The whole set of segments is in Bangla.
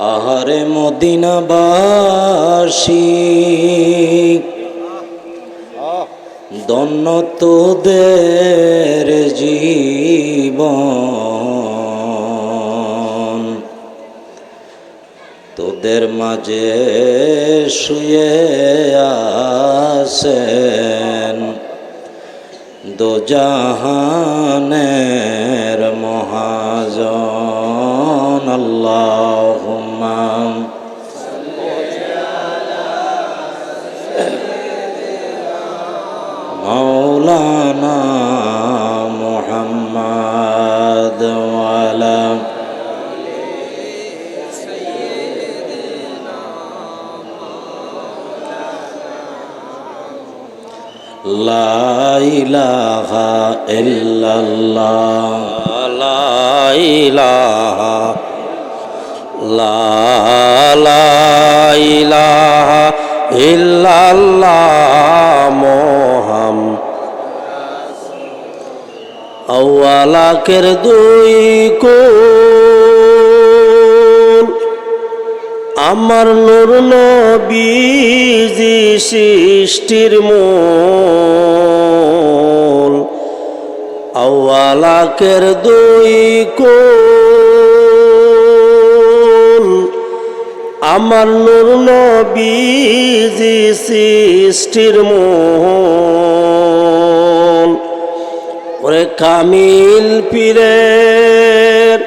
আহারে মদিনাবাসী। দন্ন তোদের জীবন। তোদের মাঝে শুয়ে আসেন দোজাহানের মহাজন আল্লাহ। مولانا محمد وعلى لا إله إلا الله. لا إله. لا لا إله إلا الله. محمد আওয়ালাকের দুই কোন আমার নূর নবীজি সৃষ্টির মূল। আওয়ালাকের দুই কোন আমার নূর নবীজি সৃষ্টির মূল। ওরে কামিল পীরের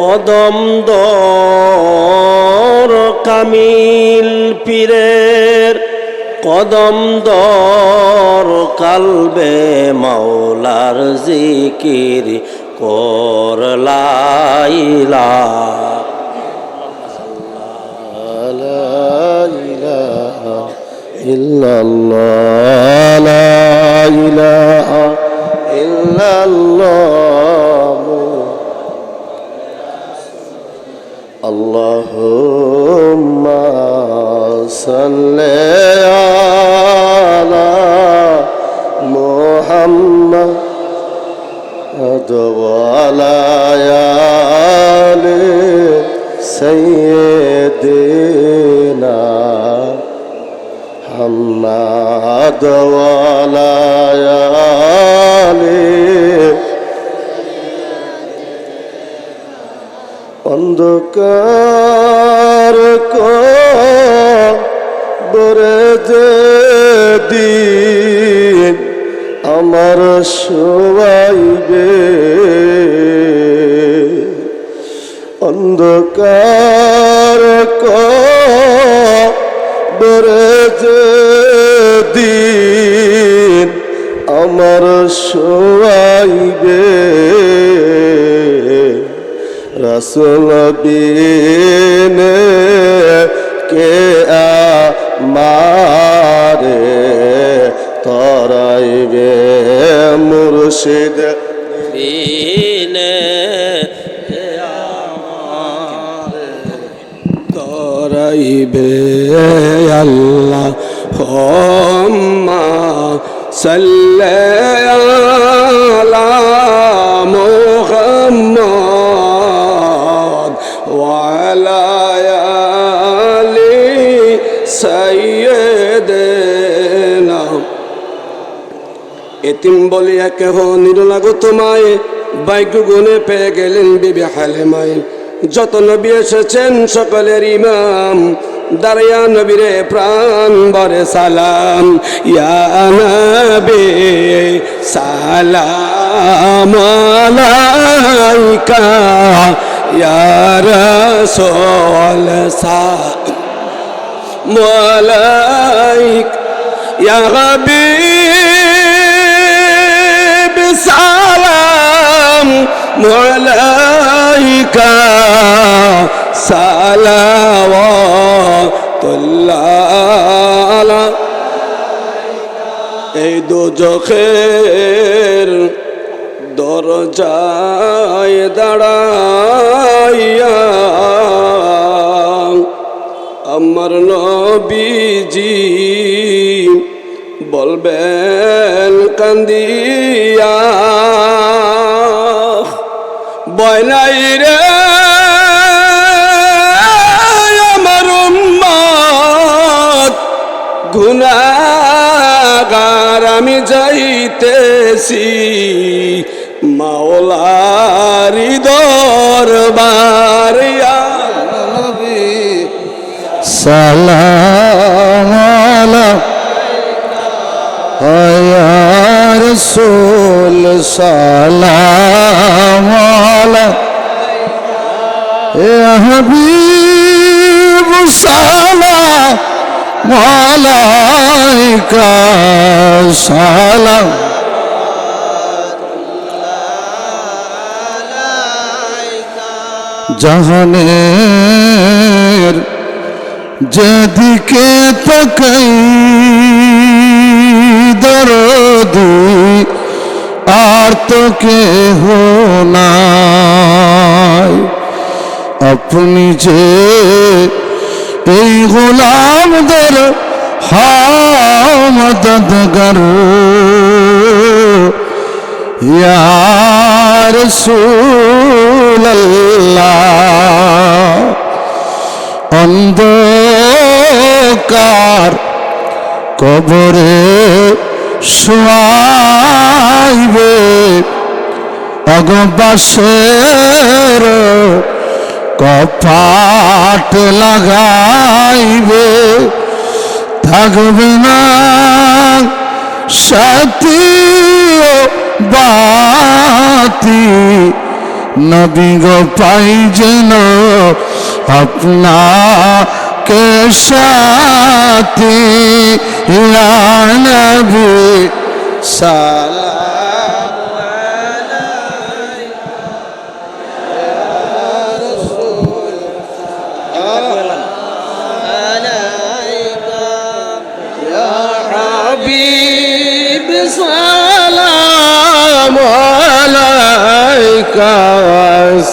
কদম দর, কামিল পীরের কদম দর, কালবে মাওলার জিকির করলাইলা ইল্লাল্লাহ, লা ইলাহা إلا الله اللهم صل على محمد وعلى آل سيدنا محمد وعلى آل অন্ধকার কবরে যে দিন আমার শোয়াইবে। অন্ধকার কবরে যে দিন আমার শোয়াইবে। রসুল বিনে কে মারে তরাইবে মুর্শিদ? বিনে তরাইবে আল্লাহ হোম্মা সাল্লা এতিম বলিয়া কেহ নিরলাগো তোমায়। বাইক গুনে পেয়ে গেলেন বিবি হালেমায় যত নবী এসেছেন সকলের ইমাম। দাঁড়িয়া নবীরে প্রাণ বরে সালাম। ইয়া নবী, সালাম আলাইকা। ইয়া রাসূল, সালাম আলাইক। ইয়া হাবিব। সালাম আলাইকা সালাওয়াতুল্লাহ। এই দোজখের দরজায় দাঁড়াইয়া আমার নবীজি বলবেন কান্দিয়া। বয়নাই রে আমার গুণাগার আমি যাইতেছি মাওলারি দরবারিয়া সালা রসুল সালাম হাবিব সালাম মালাইকা সালাম। জাহানের যেদিকে তাকাই দরদী তো কেহ নাই। আপনি যে এই গোলামদের হামদদগর ইয়ার সুল্লাহ অন্ধকার কবরে শোয়াইবে। অগবাসের কপাট লাগাইবে, থাকবে না সাথী বাতি। নবী গো পাই যেন আপনাকে সাথী। ইয়া নবী সালাম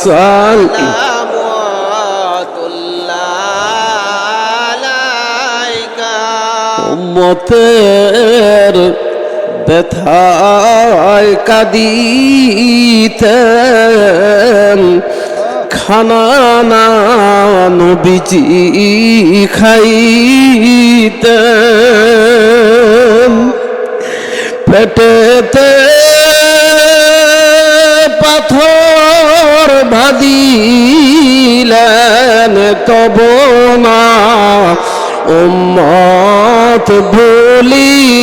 وسلام উম্মতের ব্যথায় কাঁদিতেন খানা না নবীজি খাইতেন পেটেতে ভাদিলেন তব না উম্মত ভুলিলেন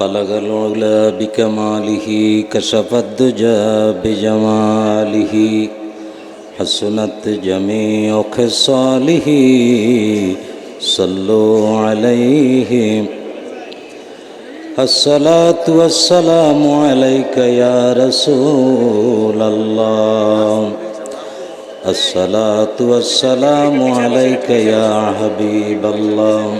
بلغ العلا بكماله كشف الدجى بجماله حسنت جميع خصاله صلوا عليه الصلاة والسلام عليك يا رسول الله الصلاة والسلام عليك يا حبيب الله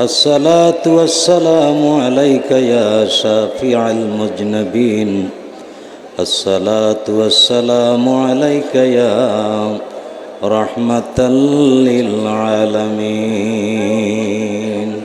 الصلاة والسلام عليك يا شافع المذنبين الصلاة والسلام عليك يا رحمة للعالمين.